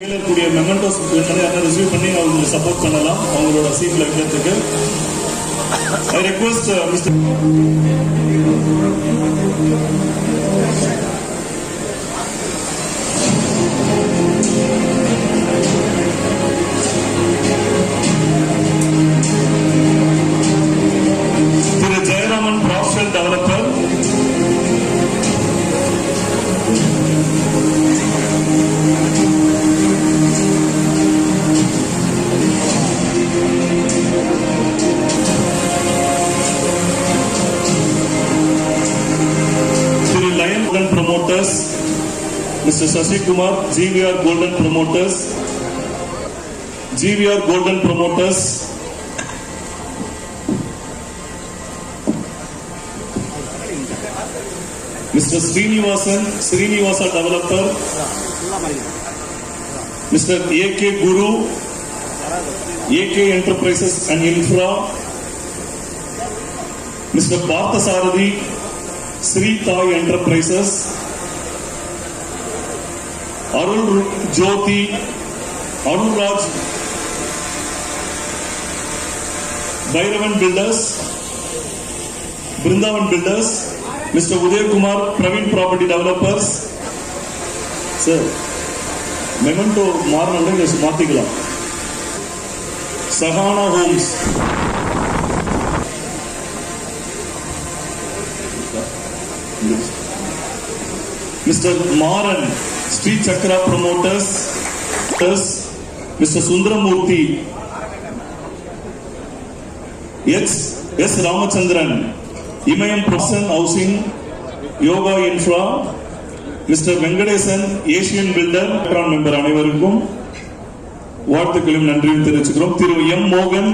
கீழே இருக்கக்கூடிய மெமெண்டோஸ் யாரும் ரிசீவ் பண்ணி அவங்க சப்போர்ட் பண்ணலாம். அவங்களோட சீட்ல இருக்கிறதுக்கு. I request mister Thiru Jayaraman profit developer promoters, Mr. Shashi Kumar, GVR Golden promoters, GVR Golden promoters, Mr. Srinivasan, Srinivasa developer, Mr. AK Guru, AK Enterprises and Infra, Mr. Parthasarathy, Sri Thai Enterprises, Thai enterprises Arul Jothi Arulraj Bhairavan builders Brindavan builders mister Udhayakumar Praveen property developers sir memento மாறினோட மாத்திக்கலாம் Sahana Holmes mister Maran Sri Chakra promoters mister Sundaramoorthy S S Ramachandran Imayam Prasan housing Yoga infra mister Venkatesan Asian builder member அனைவருக்கும் வாழ்த்துக்களும் நன்றியும் தெரிவிச்சுக்கிறோம். திரு M மோகன்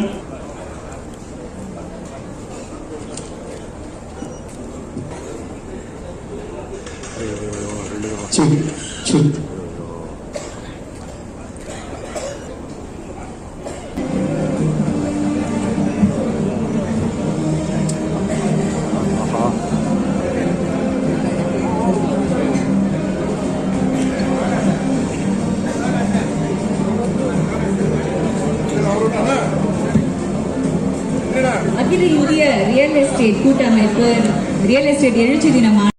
சரி. சரி அகில இந்திய ரியல் எஸ்டேட் கூட்டமைப்பு ரியல் எஸ்டேட் எழுச்சி தினமான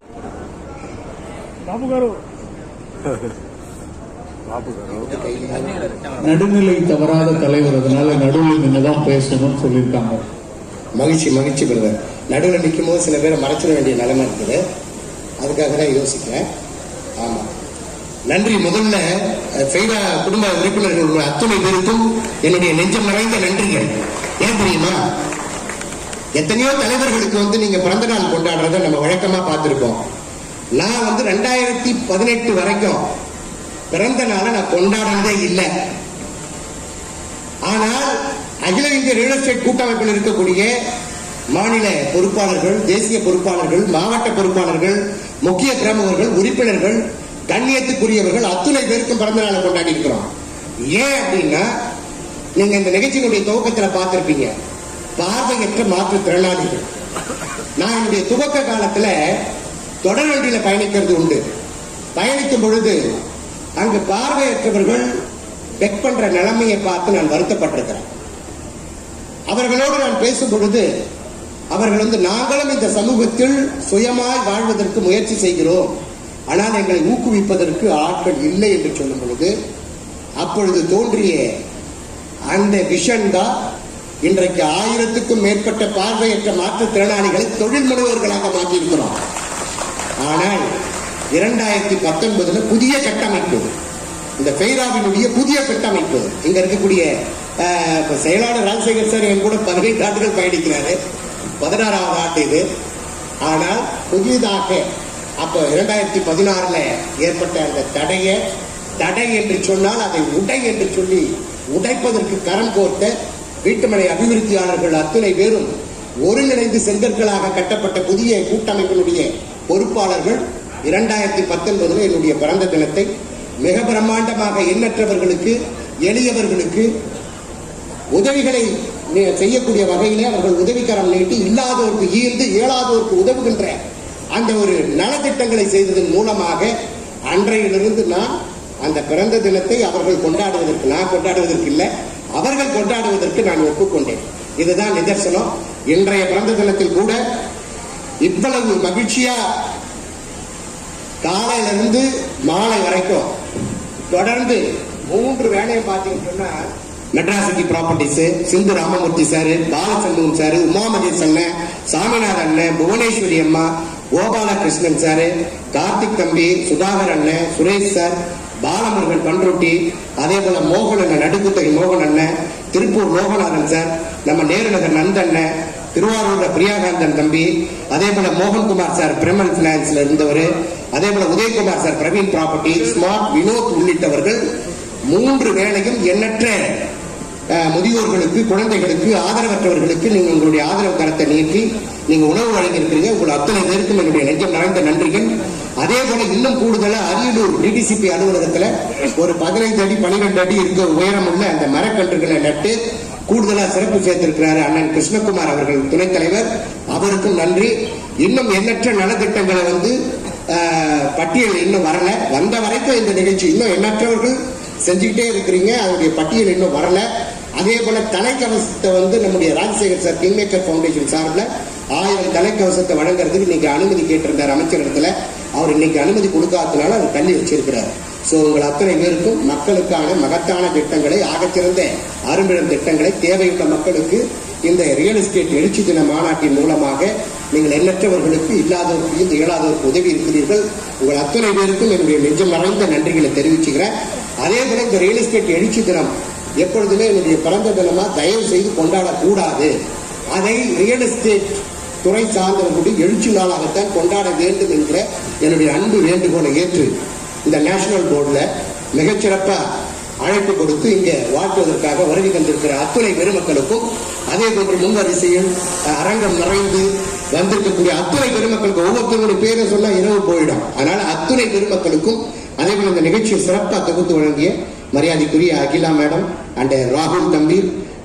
நடுநிலை தவறாத தலைவர் அதனால நடுவில் நின்று தான் பேசணும்னு சொல்லியிருக்காங்க. மகிழ்ச்சி மகிழ்ச்சி பிரதர். நடுவில் நிற்கும் போது சில பேரை மறைச்சிட வேண்டிய நிலைமை இருக்குது. அதுக்காக தான் யோசிக்கிறேன். ஆமாம் நன்றி முதல்ல ஃபெய்டா குடும்ப உறுப்பினர்கள் அத்துணை பேருக்கும் என்னுடைய நெஞ்சம் நிறைந்த நன்றிகள். ஏன் தெரியுமா? எத்தனையோ தலைவர்களுக்கு வந்து நீங்க பிறந்த நாள் கொண்டாடுறத நம்ம வழக்கமா பார்த்திருப்போம். நான் வந்து ரெண்டாயிரத்தி பதினெட்டு வரைக்கும் பிறந்த நாளை நான் கொண்டாடினதே இல்லை. ஆனால் அகில இந்திய ரியல் எஸ்டேட் கூட்டமைப்பில் இருக்கக்கூடிய மாநில பொறுப்பாளர்கள் தேசிய பொறுப்பாளர்கள் மாவட்ட பொறுப்பாளர்கள் முக்கிய பிரமுகர்கள் உறுப்பினர்கள் கண்ணியத்துக்குரியவர்கள் அத்துணை பேருக்கும் பிறந்த நாளை கொண்டாடி இருக்கிறோம். ஏன் அப்படின்னா நீங்க இந்த நிகழ்ச்சியினுடைய துவக்கத்தில் பார்த்திருப்பீங்க. பார்வையற்ற மாற்றுத்திறனாளிகள். நான் என்னுடைய துவக்க காலத்துல தொடர் வண்டியில பயணிக்கிறது உண்டு. பயணிக்கும் பொழுது அங்கு பார்வையற்றவர்கள் பெக் பண்ற நிலைமையை பார்த்து நான் வருத்தப்பட்டிருக்கிறேன். அவர்களோடு நான் பேசும் பொழுது அவர்கள் வந்து நாங்களும் இந்த சமூகத்தில் சுயமாய் வாழ்வதற்கு முயற்சி செய்கிறோம். ஆனால் எங்களை ஊக்குவிப்பதற்கு ஆட்கள் இல்லை என்று சொல்லும் பொழுது அப்பொழுது தோன்றிய அந்த விஷன் தான் இன்றைக்கு ஆயிரத்துக்கும் மேற்பட்ட பார்வையற்ற மாற்றுத்திறனாளிகளை தொழில் முனைவோர்களாக மாற்றியிருக்கிறோம். ஆனால் இரண்டாயிரத்தி பத்தொன்பதுல புதிய கட்டமைப்பு. இந்த பெய்ராவினுடைய புதிய கட்டமைப்பு. இங்க இருக்கக்கூடிய செயலாளர் ராஜசேகர் சார் என் கூட பதினைந்து ஆண்டுகள் பயணிக்கிறாரு. பதினாறாவது ஆண்டு இது. ஆனால் புதிதாக அப்ப இரண்டாயிரத்தி பதினாறுல ஏற்பட்ட அந்த தடையை தடை என்று சொன்னால் அதை உடை என்று சொல்லி உடைப்பதற்கு கரம் கோர்த்த வீட்டுமனை அபிவிருத்தியாளர்கள் அத்தனை பேரும் ஒருங்கிணைந்து செங்கற்களாக கட்டப்பட்ட புதிய கூட்டமைப்பினுடைய பொறுப்பாளர்கள் இரண்டாயிரத்தி பத்தொன்பதுல என்னுடைய பிறந்த தினத்தை மிக பிரம்மாண்டமாக எண்ணற்றவர்களுக்கு எளியவர்களுக்கு உதவிகளை செய்யக்கூடிய வகையிலே அவர்கள் உதவிக்கரம் நீட்டி இல்லாதோருக்கு ஈர்ந்து இயலாதோருக்கு உதவுகின்ற அந்த ஒரு நலத்திட்டங்களை செய்ததன் மூலமாக அன்றையிலிருந்து நான் அந்த பிறந்த தினத்தை அவர்கள் கொண்டாடுவதற்கு நான் கொண்டாடுவதற்கு இல்லை அவர்கள் கொண்டாடுவதற்கு நான் ஒப்புக்கொண்டேன். இதுதான் நிதர்சனம். இன்றைய பிறந்த தினத்தில் கூட இவ்வளவு மகிழ்ச்சியா காலையில இருந்து மாலை வரைக்கும் தொடர்ந்து மூன்று வேலையை பார்த்தீங்கன்னு சொன்னா Madras city properties Sindhu Ramamoorthy sir Balachandran sir Uma அண்ணன் சாமிநாத அண்ணன் புவனேஸ்வரி அம்மா கோபாலகிருஷ்ணன் சார் கார்த்திக் தம்பி சுதாகர் அண்ணன் சுரேஷ் சார் பாலமுருகன் பண்ருட்டி அதே போல மோகன் அண்ணன் நடுக்குத்தகை மோகன் அண்ணன் திருப்பூர் லோகநாதன் சார் நம்ம நேருநகர் நந்தண்ணன் திருவாரூர்ல பிரியாகாந்தன் தம்பி அதே போல மோகன்குமார் சார் பிரமல் பினான்ஸ்ல இருந்தவர் அதே போல Udayakumar sir Praveen property smart Vinod உள்ளிட்டவர்கள் மூன்று வேளையும் எண்ணற்ற முதியோர்களுக்கு குழந்தைகளுக்கு ஆதரவற்றவர்களுக்கு நீங்க உங்களுடைய ஆதரவு கரத்தை நீக்கி நீங்க உணவு வழங்கியிருக்கிறீங்க. உங்கள் அத்தனை பேருக்கும் என்னுடைய நெஞ்சம் நிறைந்த நன்றிகள். அதே போல இன்னும் கூடுதலா அரியலூர் டிடிசிபி அலுவலகத்துல ஒரு பதினைந்து அடி பன்னிரெண்டு அடி இருக்க உயரம் உள்ள அந்த மரக்கன்றுகளை நட்டு கூடுதலா சிறப்பு சேர்த்திருக்கிறாரு அண்ணன் கிருஷ்ணகுமார் அவர்கள் துணைத் தலைவர். அவருக்கும் நன்றி. இன்னும் எண்ணற்ற நலத்திட்டங்களை வந்து ஆஹ், பட்டியல் இன்னும் வரல. வந்த வரைக்கும் இந்த நிகழ்ச்சி இன்னும் எண்ணற்றவர்கள் செஞ்சுக்கிட்டே இருக்கிறீங்க. அதனுடைய பட்டியல் இன்னும் வரல. அதே போல தலைக்கவசத்தை வந்து நம்முடைய ராஜசேகர் சார் கிங்மேக்கர் ஃபவுண்டேஷன் சார்பில் ஆயிரம் தலைக்கவசத்தை வழங்குறதுக்கு இன்னைக்கு அனுமதி கேட்டிருந்தார் அமைச்சரிடத்துல அவர் இன்னைக்கு அனுமதி கொடுக்காததுனால அவர் தள்ளி வச்சிருக்கிறார். சோ உங்கள் அத்தனை பேருக்கும் மக்களுக்கான மகத்தான திட்டங்களை ஆகச்சிறந்த அரும்பிடம் திட்டங்களை தேவையுள்ள மக்களுக்கு இந்த ரியல் எஸ்டேட் எழுச்சி தின மாநாட்டின் மூலமாக நீங்கள் எண்ணற்றவர்களுக்கு இல்லாதவருக்கு இந்த இயலாதவருக்கு உதவி இருக்கிறீர்கள். உங்கள் அத்தனை பேருக்கும் என்னுடைய நெஞ்சம் மறைந்த நன்றிகளை தெரிவிச்சுக்கிறேன். அதே போல இந்த ரியல் எஸ்டேட் எழுச்சி தினம் எப்பொழுதுமே என்னுடைய பிறந்த தினமா தயவு செய்து கொண்டாடக்கூடாது. அதை ரியல் எஸ்டேட் துறை சார்ந்தவர்களுடைய எழுச்சி நாளாகத்தான் கொண்டாட வேண்டும் என்கிற என்னுடைய அன்பு வேண்டுகோளை ஏற்று இந்த நேஷனல் போர்டில் மிகச்சிறப்பாக அழைப்பு கொடுத்து இங்கே வாழ்த்துவதற்காக வருகை தந்திருக்கிற அத்துணை பெருமக்களுக்கும் அதே போன்று முன்வரிசையில் அரங்கம் நிறைந்து வந்திருக்கக்கூடிய அத்துணை பெருமக்களுக்கு ஒவ்வொருத்தருடைய பேரை சொன்னால் இரவு போயிடும். அதனால அத்துணை பெருமக்களுக்கும் அதே போல இந்த நிகழ்ச்சியை சிறப்பாக தொகுத்து வழங்கிய மரியாதைக்குரிய அகிலா மேடம் அண்ட் uh, ராகுல் தம்பி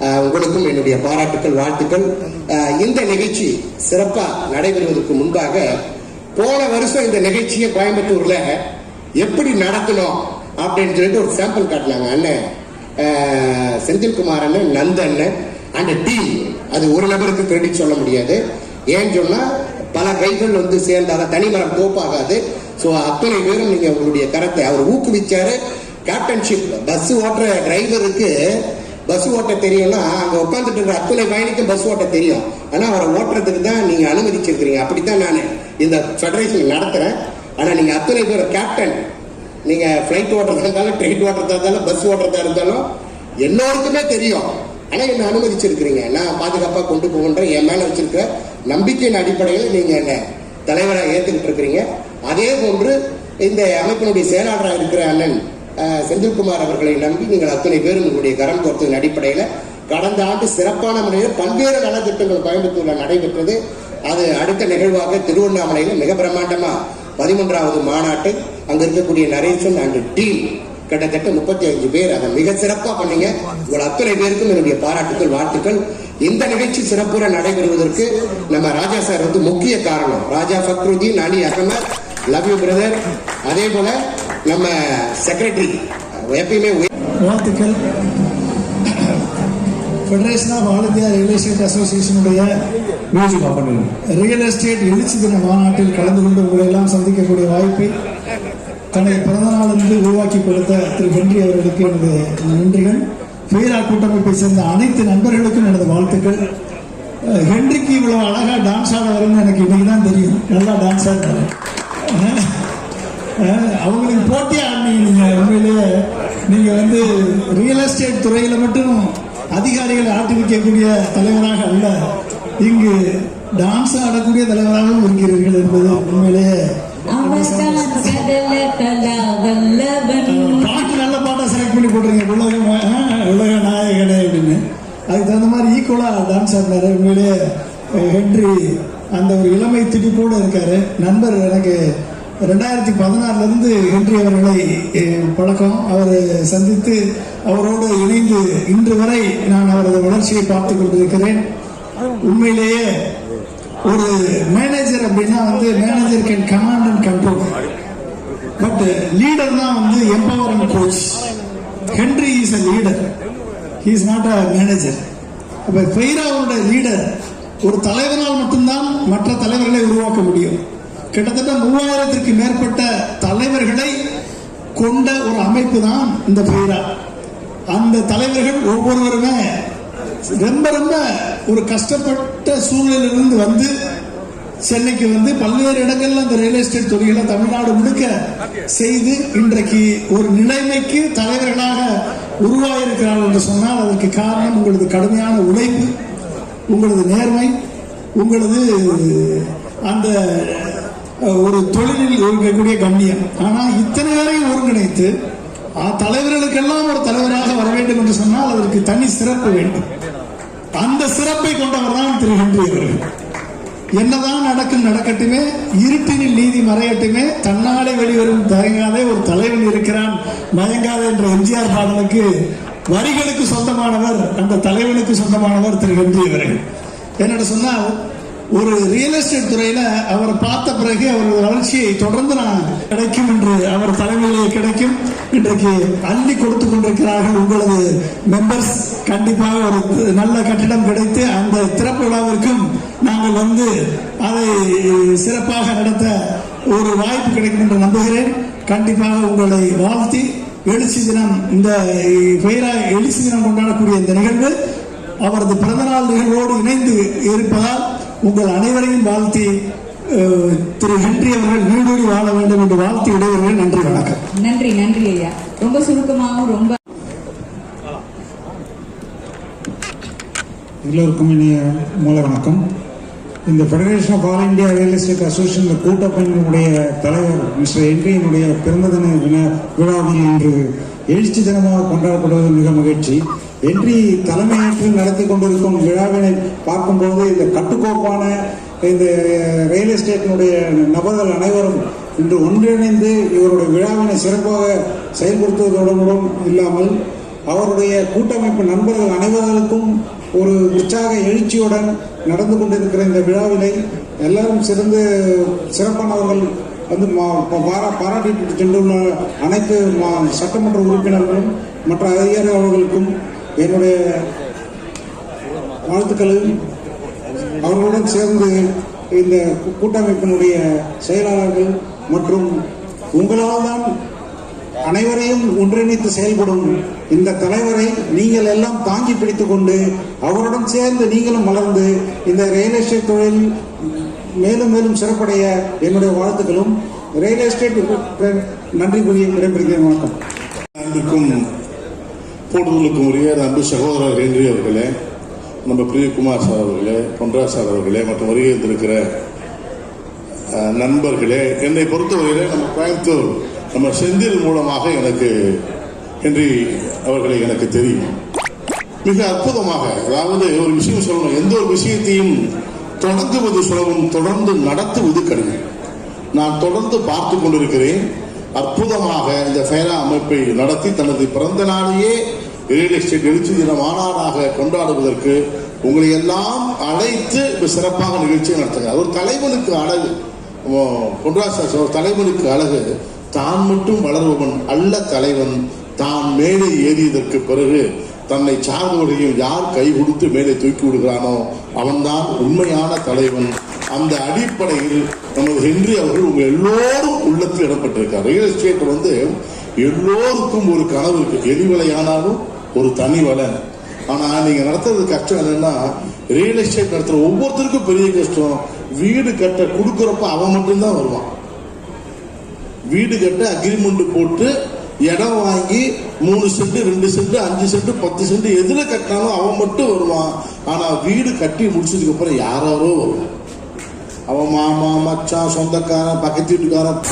uh, உங்களுக்கும் என்னுடைய பாராட்டுக்கள் வாழ்த்துக்கள். Uh, இந்த நிகழ்ச்சி சிறப்பாக நடைபெறுவதற்கு முன்பாக போன வருஷம் இந்த நிகழ்ச்சியை கோயம்புத்தூர்ல எப்படி நடத்தணும் அப்படின்னு சொல்லிட்டு ஒரு சாம்பிள் காட்டினாங்க. அண்ணன் செந்தில்குமார் அண்ணன் நந்த அண்ணன் அண்ட் டீம் அது ஒரு நபருக்கு கிரெடிட் சொல்ல முடியாது. ஏன்னு சொன்னால் பல கைகள் வந்து சேர்ந்தாதான் தனிமரம் தோப்பாகாது. ஸோ அத்தனை பேரும் நீங்கள் உங்களுடைய கரத்தை அவர் ஊக்குவிச்சாரு. கேப்டன்ஷிப் பஸ் ஓட்டுற டிரைவருக்கு பஸ் ஓட்ட தெரியும்னா அங்கே உட்காந்துட்டு இருக்கிற அத்தனை பயணிக்கும் பஸ் ஓட்ட தெரியும். ஆனால் அவரை ஓட்டுறதுக்கு தான் நீங்கள் அனுமதிச்சிருக்கிறீங்க. அப்படித்தான் நான் இந்த ஃபெடரேஷன் நடத்துகிறேன் ஆனால் நீங்கள் அத்தனை பேர் கேப்டன் நீங்கள் ஃப்ளைட் ஓட்டுறதா இருந்தாலும் ட்ரெயின் ஓட்டுறதா இருந்தாலும் பஸ் ஓட்டுறதா இருந்தாலும் எல்லோருக்குமே தெரியும். ஆனால் என்ன அனுமதிச்சிருக்கிறீங்க? நான் பாதுகாப்பாக கொண்டு போகின்ற என் மேலே வச்சிருக்கிற நம்பிக்கையின் அடிப்படையில் நீங்கள் என்னை தலைவராக ஏற்றுக்கிட்டு இருக்கிறீங்க? அதே போன்று இந்த அமைப்பினுடைய செயலாளராக இருக்கிற அண்ணன் செந்தில்குமார் அவர்களை நம்பி நீங்கள் அத்தனை பேரும் உங்களுடைய கரம் கோர்த்ததன் அடிப்படையில் கடந்த ஆண்டு சிறப்பான முறையில் பல்வேறு நலத்திட்டங்கள் கோயம்புத்தூரில் நடைபெற்றது. அது அடுத்த நிகழ்வாக திருவண்ணாமலையில் மிக பிரம்மாண்டமாக பதிமூன்றாவது மாநாட்டை அங்கே இருக்கக்கூடிய நரேசன் அண்ட் டீம் கிட்டத்தட்ட முப்பத்தி அஞ்சு பேர் அதை மிக சிறப்பாக பண்ணீங்க. உங்கள் அத்தனை பேருக்கும் என்னுடைய பாராட்டுக்கள் வாழ்த்துக்கள். இந்த நிகழ்ச்சி சிறப்புற நடைபெறுவதற்கு நம்ம ராஜா சார் வந்து முக்கிய காரணம். Raja Fakhruddin Ali Ahmed love you brother. அதே போல நம்ம செக்ரட்டரி எப்பயுமே வாழ்த்துக்கள். Federation of all India real estate அசோசியேஷனுடைய music real estate எழுச்சி தின மாநாட்டில் கலந்து கொண்டு உங்களை எல்லாம் சந்திக்கக்கூடிய வாய்ப்பை தனது பிறந்த நாளிலிருந்து உருவாக்கி கொடுத்த திரு ஹென்றி அவர்களுக்கு எனது நன்றிகள். ஃபீரா கூட்டமைப்பை சேர்ந்த அனைத்து நண்பர்களுக்கும் எனது வாழ்த்துக்கள். ஹென்றிக்கு இவ்வளவு அழகா டான்ஸ் ஆட வரும்னு எனக்கு இன்னைக்கு தான் தெரியும். நல்லா டான்ஸ் ஆடுறாரு. அவங்களுக்கு போட்டியா ஆடினீங்க நீங்க உண்மையிலேயே நீங்க வந்து ரியல் எஸ்டேட் துறையில மட்டும் அதிகாரிகளை ஆட்டுவிக்கக்கூடிய தலைவராக அல்ல இங்கு டான்ஸ் ஆடக்கூடிய தலைவராகவும் இருக்கிறீர்கள் என்பது உண்மையிலேயே பாட்டு நல்ல பாட்டா செலக்ட் பண்ணி போட்டுருங்க. உலக ஆ, உலக நாயகனே அப்படின்னு. அதுக்கு தகுந்த மாதிரி ஈக்குவலா டான்ஸ் ஆடினாரு உண்மையிலேயே ஹென்றி அந்த ஒரு இளமை துடிப்போடு இருக்காரு. நண்பர் எனக்கு ரெண்டாயிரத்தி பதினாறுலேருந்து ஹென்றி அவர்களை பழக்கம். அவர் சந்தித்து அவரோடு இணைந்து இன்று வரை நான் அவரது வளர்ச்சியை பார்த்து கொண்டிருக்கிறேன். உண்மையிலேயே ஒரு மேனேஜர் அப்படின்னா வந்து manager can command and control but leader தான் வந்து empowering coach Henry is a leader he is not a manager அப்போ ஃபெய்ராவோட லீடர் ஒரு தலைவரால் மட்டும்தான் மற்ற தலைவர்களை உருவாக்க முடியும். கிட்டத்தட்ட மூவாயிரத்திற்கு மேற்பட்ட தலைவர்களை கொண்ட ஒரு அமைப்பு தான் இந்த ஃபெய்ரா அந்த தலைவர்கள் ஒவ்வொருவருமே ரொம்ப ரொம்ப ஒரு கஷ்டப்பட்ட சூழ்நிலையிலிருந்து வந்து சென்னைக்கு வந்து பல்வேறு இடங்கள்ல அந்த ரியல் எஸ்டேட் தொழில்களை தமிழ்நாடு முழுக்க செய்து இன்றைக்கு ஒரு நிலைமைக்கு தலைவர்களாக உருவாயிருக்கிறார்கள் என்று சொன்னால் அதற்கு காரணம் உங்களது கடுமையான உழைப்பு உங்களது நேர்மை உங்களது அந்த ஒரு தொழிலில் இருக்கக்கூடிய கண்ணியம். ஆனால் இத்தனை பேரையும் ஒருங்கிணைத்து தலைவர்களுக்கெல்லாம் ஒரு தலைவராக வர வேண்டும் என்று சொன்னால் அதற்கு தனி சிறப்பு வேண்டும். அந்த சிறப்பை கொண்டவர் தான் திரு ஹென்றி அவர்கள். என்னதான் நடக்கும் நடக்கட்டுமே இருட்டினில் நீதி மறையட்டுமே தன்னாலே வெளிவரும் தயங்காதே ஒரு தலைவன் இருக்கிறான் மயங்காதே என்ற எம்ஜிஆர் பாடலுக்கு வரிகளுக்கு சொந்தமானவர் அந்த தலைவனுக்கு சொந்தமானவர் திரு ஹென்றி அவர்கள். என்னென்னு சொன்னால் ஒரு ரியல் எஸ்டேட் துறையில அவரை பார்த்த பிறகு அவரது வளர்ச்சியை தொடர்ந்து நான் கிடைக்கும் என்று அவர் தலைமையிலே கிடைக்கும். இன்றைக்கு அள்ளி கொடுத்து கொண்டிருக்கிறார்கள் உங்களது மெம்பர்ஸ் கண்டிப்பாக ஒரு நல்ல கட்டிடம் கிடைத்து அந்த திறப்பு விழாவிற்கும் நாங்கள் வந்து அதை சிறப்பாக நடத்த ஒரு வாய்ப்பு கிடைக்கும் என்று நம்புகிறேன். கண்டிப்பாக உங்களை வாழ்த்தி எழுச்சி தினம் இந்த பெயரா எழுச்சி தினம் கொண்டாடக்கூடிய இந்த நிகழ்வு அவரது பிறந்தநாள் நிகழ்வோடு இணைந்து இருப்பதால் உங்கள் அனைவரையும் வாழ்த்தி அஹ், திரு ஹென்றி அவர்கள் நீடூடி வாழ வேண்டும் என்று வாழ்த்தி விடைபெறுகிறேன் நன்றி வணக்கம். நன்றி நன்றி ஐயா. ரொம்ப சுருக்கமாகவும் ரொம்ப எல்லோருக்கும் இனிய மூல வணக்கம். இந்த federation of all India real estate association இந்த தலைவர் மிஸ்டர் என்கையினுடைய பிறந்த தின விழா- விழாவில் இன்று எழுச்சி தினமாக கொண்டாடப்படுவது மிக மகிழ்ச்சி. என்றி தலைமையேற்று நடத்தி கொண்டிருக்கும் விழாவினை பார்க்கும்போது இந்த கட்டுக்கோப்பான இந்த ரியல் எஸ்டேட்டினுடைய நபர்கள் அனைவரும் இன்று ஒன்றிணைந்து இவருடைய விழாவினை சிறப்பாக செயல்படுத்துவதோடு இல்லாமல் அவருடைய கூட்டமைப்பு நண்பர்கள் அனைவர்களுக்கும் ஒரு உற்சாக எழுச்சியுடன் நடந்து கொண்டிருக்கிற இந்த விழாவினை எல்லாரும் சிறந்து சிறப்பானவர்கள் வந்து மா- பாரா பாராட்டிட்டு சென்றுள்ள அனைத்து மா- சட்டமன்ற உறுப்பினர்களும் மற்ற அதிகாரி அவர்களுக்கும் என்னுடைய வாழ்த்துக்களையும் அவர்களுடன் சேர்ந்து இந்த கூட்டமைப்பினுடைய செயலாளர்கள் மற்றும் உங்களால் தான் அனைவரையும் ஒன்றிணைத்து செயல்படும் இந்த தலைவரை நீங்கள் எல்லாம் தாங்கி பிடித்து கொண்டு அவருடன் சேர்ந்து நீங்களும் வளர்ந்து இந்த ரியல் எஸ்டேட் தொழில் மேலும் மேலும் சிறப்படைய என்னுடைய வாழ்த்துக்களும். ரியல் எஸ்டேட் நன்றி கூறிய விடைபெறுகிறேன். வணக்கம். அன்புக்கும் போடுதலுக்கும் உரிய அன்பு சகோதரர் ஹென்றி அவர்களே நம்ம பிரியகுமார் சார் அவர்களே பொன்ராஜ் சார் அவர்களே மற்றும் வருகை இருக்கிற நண்பர்களே என்னை பொறுத்தவரையிலே நம்ம கோயம்புத்தூர் நம்ம செந்தில் மூலமாக எனக்கு ஹென்றி அவர்களை எனக்கு தெரியும். மிக அற்புதமாக அதாவது ஒரு விஷயம் சொல்லணும். எந்த ஒரு விஷயத்தையும் தொடங்குவது சுலபம் தொடர்ந்து நடத்துவது கடினம். நான் தொடர்ந்து பார்த்து கொண்டிருக்கிறேன். அற்புதமாக இந்த ஃபேரா அமைப்பை நடத்தி தனது பிறந்த நாளையே ரியல் எஸ்டேட் எழுச்சி தின மாநாடாக கொண்டாடுவதற்கு உங்களை எல்லாம் அழைத்து சிறப்பாக நிகழ்ச்சியை நடத்துங்க. ஒரு தலைவனுக்கு அழகு. ஓ, பொன்ராஜ் சார் ஒரு தலைவனுக்கு அழகு. தான் மட்டும் வளருபவன் அல்ல தலைவன். தான் மேலே ஏறியதற்கு பிறகு தன்னை சார்ந்தவரையும் யார் கை கொடுத்து மேலே தூக்கி விடுகிறானோ அவன்தான் உண்மையான தலைவன். அந்த அடிப்படையில் நமது ஹென்றி அவர்கள் உங்க எல்லோரும் உள்ளத்தில் இடப்பட்டிருக்கார் ரியல் எஸ்டேட் வந்து எல்லோருக்கும் ஒரு கனவு இருக்கு. எலிவலையானாலும் ஒரு தனி வலை. ஆனா நீங்க நடத்துறது கஷ்டம் என்னன்னா ரியல் எஸ்டேட் நடத்துற ஒவ்வொருத்தருக்கும் பெரிய கஷ்டம். வீடு கட்ட கொடுக்குறப்ப அவன் மட்டும்தான் வருவான். வீடு கட்ட அக்ரிமெண்ட் போட்டு இடம் வாங்கி மூணு சென்ட் ரெண்டு சென்ட் அஞ்சு சென்ட் பத்து சென்ட் எதுல கட்டினாலும் அவன் மட்டும் வருவான் ஆனா வீடு கட்டி முடிச்சதுக்கு அப்புறம் யாராரோ அவன் மாமா மச்சான் சொந்தக்காரன் பக்கத்து வீட்டுக்காரன்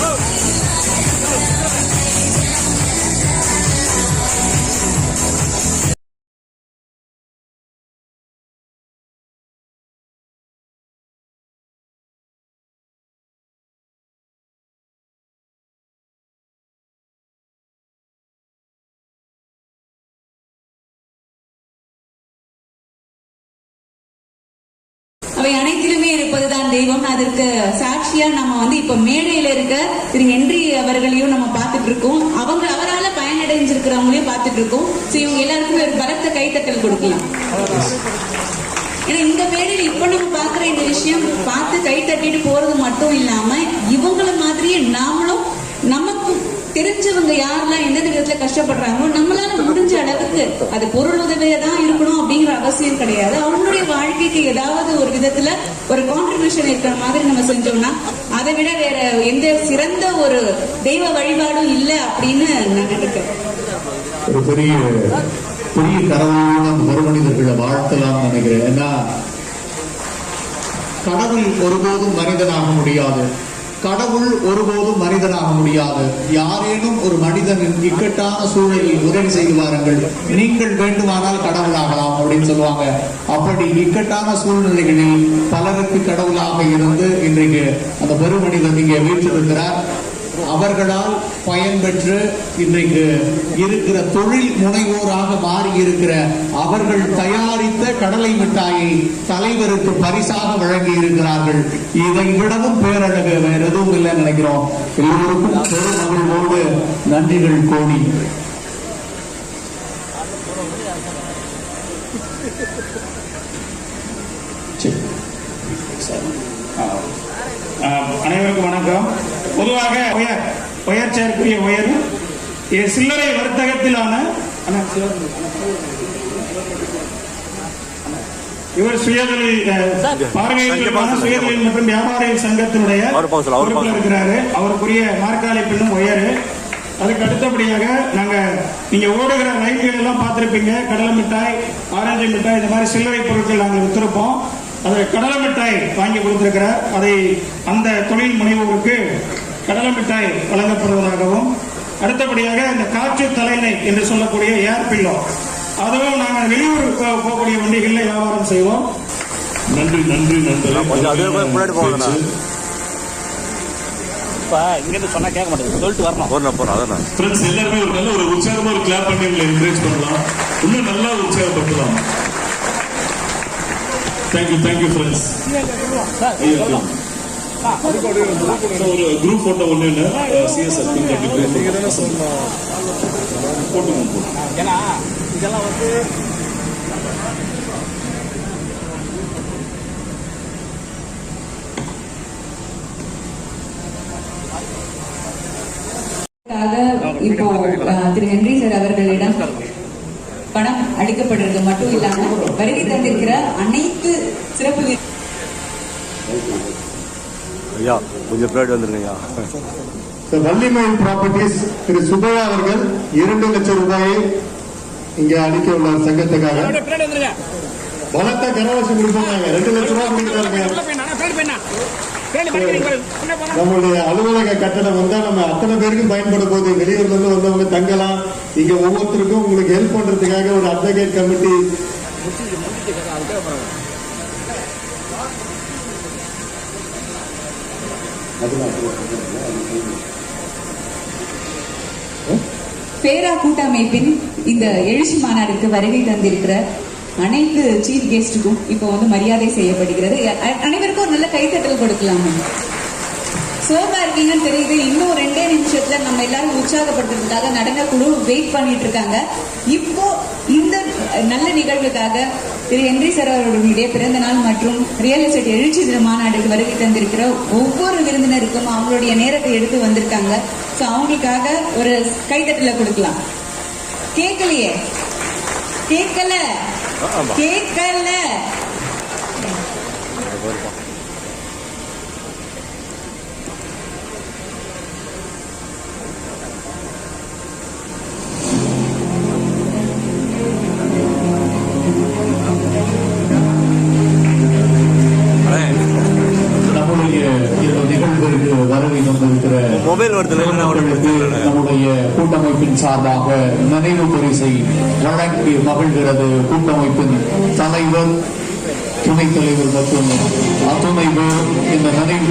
Oh! அவை அனைத்திலுமே இருப்பதுதான் தெய்வம். அதற்கு சாட்சியா நம்ம வந்து இப்ப மேடையில இருக்க திரு ஹென்றி அவர்களையும் நம்ம பார்த்துட்டு இருக்கோம். அவங்க அவரால பயனடைஞ்சிருக்கிறவங்களையும் பார்த்துட்டு இருக்கோம். சோ இவங்க எல்லாருக்குமே ஒரு பலத்த கைத்தட்டல் கொடுக்கலாம். ஏன்னா இந்த மேடையில் இப்ப நம்ம பாக்குற இந்த விஷயம் பார்த்து கை தட்டிட்டு போறது மட்டும் இல்லாம இவங்கள மாதிரியே நாமளும் நமக்கு தெரிஞ்சவங்க யாரெல்லாம் எந்தெந்த விதத்துல கஷ்டப்படுறாங்களோ நம்மளால முடிஞ்ச அளவுக்கு அது பொருள் உதவியா தான் இருக்கணும் அப்படிங்கிற அவசியம் கிடையாது. அவங்களுடைய வாழ்க்கைக்கு ஏதாவது ஒரு விதத்துல ஒரு கான்ட்ரிபியூஷன் இருக்கிற மாதிரி நம்ம செஞ்சோம்னா அதை விட வேற எந்த சிறந்த ஒரு தெய்வ வழிபாடும் இல்லை அப்படின்னு நான் நினைக்கிறேன். ஒரு பெரிய பெரிய கடவுளோட ஒரு வாழ்த்தலாம் நினைக்கிறேன். ஏன்னா கடவுள் ஒருபோதும் மனிதனாக முடியாது. கடவுள் ஒருபோதும் மனிதனாக முடியாது. யாரேனும் ஒரு மனிதனின் இக்கட்டான சூழலில் உதவி செய்து வாருங்கள். நீங்கள் வேண்டுமானால் கடவுளாகலாம் அப்படின்னு சொல்லுவாங்க. அப்படி இக்கட்டான சூழ்நிலைகளில் பலருக்கு கடவுளாக இருந்து இன்றைக்கு அந்த பெருமனிதன் இங்கே வீற்றிருக்கிறார். அவர்களால் பயன்பெற்று இன்றைக்கு இருக்கிற தொழில் முனைவோராக மாறி இருக்கிற அவர்கள் தயாரித்த கடலை மிட்டாயை தலைவருக்கு பரிசாக வழங்கி இருக்கிறார்கள் இதை விடவும் பேரழகு வேற எதுவும் இல்லைன்னு நினைக்கிறோம். எல்லோருக்கும் பெருமகிழ்வோடு நன்றிகள் கோடி. அனைவருக்கும் வணக்கம். பொதுவாக உயர் உயர் செயற்குரிய சில்லறை வர்த்தகத்திலான இவர் சுயதொழில் அஹ், பார்வையற்றோருக்கான சுயதொழில் மற்றும் வியாபாரிகள் சங்கத்தினுடைய இருக்கிறாரு. அவருக்குரிய நாற்காலி பின்னும் உயரு. அதுக்கு அடுத்தபடியாக நாங்க நீங்க ஓடுகிற ரயில்கள் எல்லாம் பார்த்திருப்பீங்க. கடலை மிட்டாய் ஆரஞ்சு மிட்டாய் இந்த மாதிரி சில்லறை பொருட்கள் நாங்கள் வித்திருப்போம். அதை கடலை மிட்டாய் வாங்கி கொடுத்திருக்கிறார். அதை அந்த தொழில் முனைவோருக்கு கடலை மிட்டாய் வழங்கப்படுவதாகவும் அடுத்தபடியாக இந்த காற்று தலைமை என்று சொல்லக்கூடிய ஏர் பில்லோ. அதுவும் நாங்கள் வெளியூர் போகக்கூடிய வண்டிகளில் வியாபாரம் செய்வோம். நன்றி நன்றி நன்றி. இப்ப இங்கிருந்து சொன்னா கேட்க மாட்டேங்குது. சொல்லிட்டு வரணும். போறேன் அதான் ஃப்ரெண்ட்ஸ் எல்லாருமே ஒரு நல்ல ஒரு உற்சாகமா ஒரு கிளாப் பண்ணி உங்களை என்கரேஜ் பண்ணலாம். இன்னும் நல்லா உற்சாகப்படுத்தலாம். Thank you thank you friends ஒரு குரூப் போட்டோ ஒண்ணு சிஎஸ்ஆர் போட்டுக்கோங்க ஏன்னா இதெல்லாம் வந்து இப்போ திரு ஹென்றி சார் அவர்களிடம் பணம் அளிக்கப்படுறது மட்டும் இல்லாம வருகை தந்திருக்கிற அனைத்து சிறப்பு ஐயா கொஞ்சம் பின்னாடி வந்துருங்க ஐயா வள்ளிமயில் ப்ராப்பர்ட்டிஸ் திரு சுபையா அவர்கள் இரண்டு லட்சம் ரூபாயை இங்க அளிக்க உள்ள சங்கத்துக்காக. பலத்த கரவசம் கொடுப்பாங்க ரெண்டு லட்சம் ரூபாய் போயிண்ணா நம்மளுடைய அலுவலக கட்டணம் வந்தா நம்ம அத்தனை பேருக்கும் பயன்பட போகுது வெளியூர்ல இருந்து வந்தவங்க தங்கலாம். இங்க ஒவ்வொருத்தருக்கும் உங்களுக்கு ஹெல்ப் பண்றதுக்காக ஒரு அட்வொகேட் கமிட்டி பேரா கூட்டமைப்பின் இந்த எழுச்சி மாநாடுக்கு வருகை தந்திருக்கிற அனைத்து சீஃப் கெஸ்டுக்கும் இப்போ வந்து மரியாதை செய்யப்படுகிறது. அனைவருக்கும் ஒரு நல்ல கைத்தட்டல் கொடுக்கலாம். சோர்வா இருக்கீங்கன்னு தெரியுது. இன்னும் ரெண்டே நிமிஷத்துல நம்ம எல்லாரும் உற்சாகப்படுத்துறதுக்காக நடன குழு வெயிட் பண்ணிட்டு இருக்காங்க. இப்போ இந்த நல்ல நிகழ்வுக்காக திரு ஹென்றி சார் அவர்களுடைய பிறந்த நாள் மற்றும் ரியல் எஸ்டேட் எழுச்சி தின மாநாடுக்கு வருகை தந்திருக்கிற ஒவ்வொரு விருந்தினருக்கும் அவங்களுடைய நேரத்தை எடுத்து வந்திருக்காங்க. சோ அவங்களுக்காக ஒரு கைத்தட்டல கொடுக்கலாம். கேட்கலையே? கேட்கல? கேட்கல.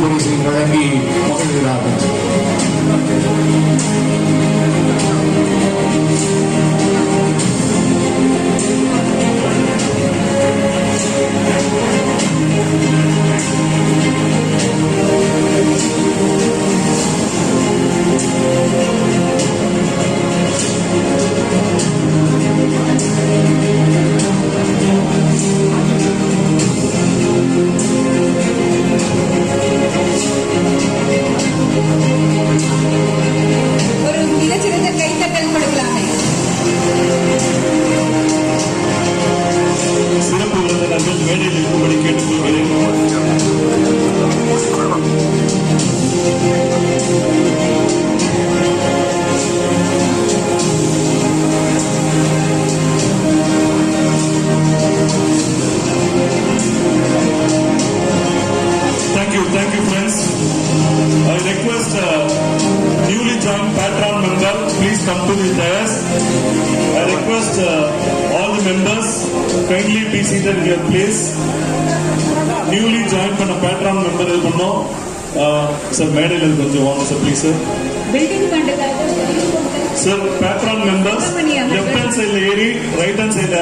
பரிசை வழங்கி மகிழ்கிறார்கள் సార్ మేడం కొంచెం water sir. Please sir sir paper members left hand side eri right hand side